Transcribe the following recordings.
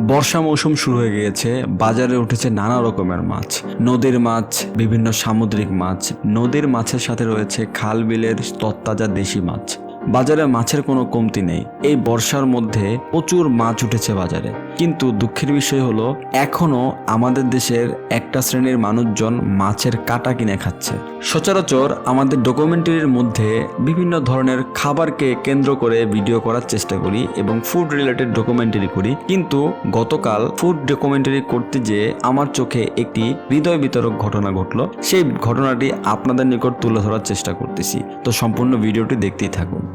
বর্ষা মৌসুম শুরু হয়ে গিয়েছে, বাজারে উঠেছে নানা রকমের মাছ। নদীর মাছ, বিভিন্ন সামুদ্রিক মাছ। নদীর মাছের সাথে রয়েছে খাল বিলের তত্তাজা দেশি মাছ। বাজারে মাছের কোনো কমতি নেই। এই বর্ষার মধ্যে প্রচুর মাছ উঠেছে বাজারে। কিন্তু দুঃখের বিষয় হলো, এখনও আমাদের দেশের একটা শ্রেণির মানুষজন মাছের কাটা কিনে খাচ্ছে। সচরাচর আমাদের ডকুমেন্টারির মধ্যে বিভিন্ন ধরনের খাবারকে কেন্দ্র করে ভিডিও করার চেষ্টা করি এবং ফুড রিলেটেড ডকুমেন্টারি করি। কিন্তু গতকাল ফুড ডকুমেন্টারি করতে যেয়ে আমার চোখে একটি হৃদয় বিতরক ঘটনা ঘটলো। সেই ঘটনাটি আপনাদের নিকট তুলে ধরার চেষ্টা করতেছি। তো সম্পূর্ণ ভিডিওটি দেখতেই থাকুন।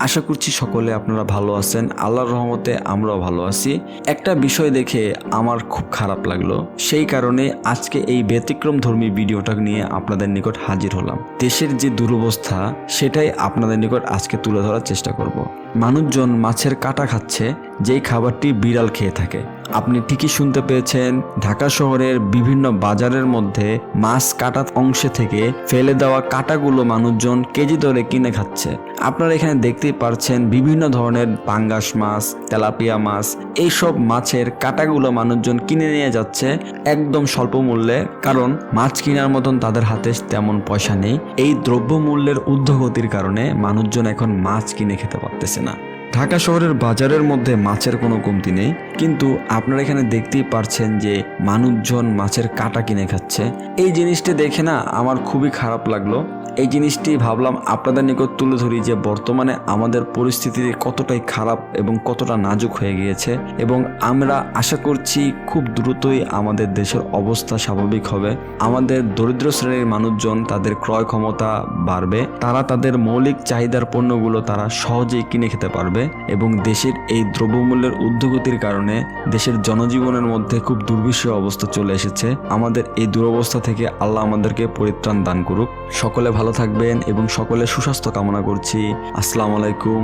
আশা করছি সকলে আপনারা ভালো আছেন। আল্লাহর রহমতে আমরাও ভালো আছি। একটা বিষয় দেখে আমার খুব খারাপ লাগল। সেই কারণে আজকে এই ব্যতিক্রম ধর্মী ভিডিওটা নিয়ে আপনাদের নিকট হাজির হলাম। দেশের যে দুরবস্থা, সেটাই আপনাদের নিকট আজকে তুলে ধরার চেষ্টা করব। মানুষজন মাছের কাটা খাচ্ছে, যেই খাবারটি বিড়াল খেয়ে থাকে। আপনি ঠিকই শুনতে পেয়েছেন, ঢাকা শহরের বিভিন্ন বাজারের মধ্যে মাছ কাটা অংশে থেকে ফেলে দেওয়া কাটাগুলো মানুষজন কেজি দরে কিনে খাচ্ছে। আপনারা এখানে দেখতেই পারছেন বিভিন্ন ধরনের পাঙ্গাস মাছ, তেলাপিয়া মাছ, এইসব মাছের কাটাগুলো মানুষজন কিনে নিয়ে যাচ্ছে একদম স্বল্প মূল্যে। কারণ মাছ কেনার মতন তাদের হাতে তেমন পয়সা নেই। এই দ্রব্য মূল্যের ঊর্ধ্বগতির কারণে মানুষজন এখন মাছ কিনে খেতে পারতেছে না। ঢাকা শহরের বাজারের মধ্যে মাছের কোনো কমতি নেই, কিন্তু আপনারা এখানে দেখতেই পারছেন যে মানুষজন মাছের কাটা কিনে খাচ্ছে। এই জিনিসটি দেখে না আমার খুবই খারাপ লাগল। এই জিনিসটি ভাবলাম আপনাদের নিকট তুলে ধরি যে বর্তমানে আমাদের পরিস্থিতি কতটাই খারাপ এবং কতটা নাজুক হয়ে গিয়েছে এবং আমরা আশা করছি খুব দ্রুতই আমাদের দেশের অবস্থা স্বাভাবিক হবে। আমাদের দরিদ্র শ্রেণির মানুষজন তাদের ক্রয় ক্ষমতা বাড়বে, তারা তাদের মৌলিক চাহিদার পণ্যগুলো তারা সহজেই কিনে খেতে পারবে। এবং দেশের এই দ্রব্যমূল্যের ঊর্ধ্বগতির কারণে দেশের জনজীবনের মধ্যে খুব দুর্বিষহ অবস্থা চলে এসেছে। আমাদের এই দুরবস্থা থেকে আল্লাহ আমাদেরকে পরিত্রাণ দান করুক। সকলে ভালো থাকবেন এবং সকলে সুস্বাস্থ্য কামনা করছি। আসসালামু আলাইকুম।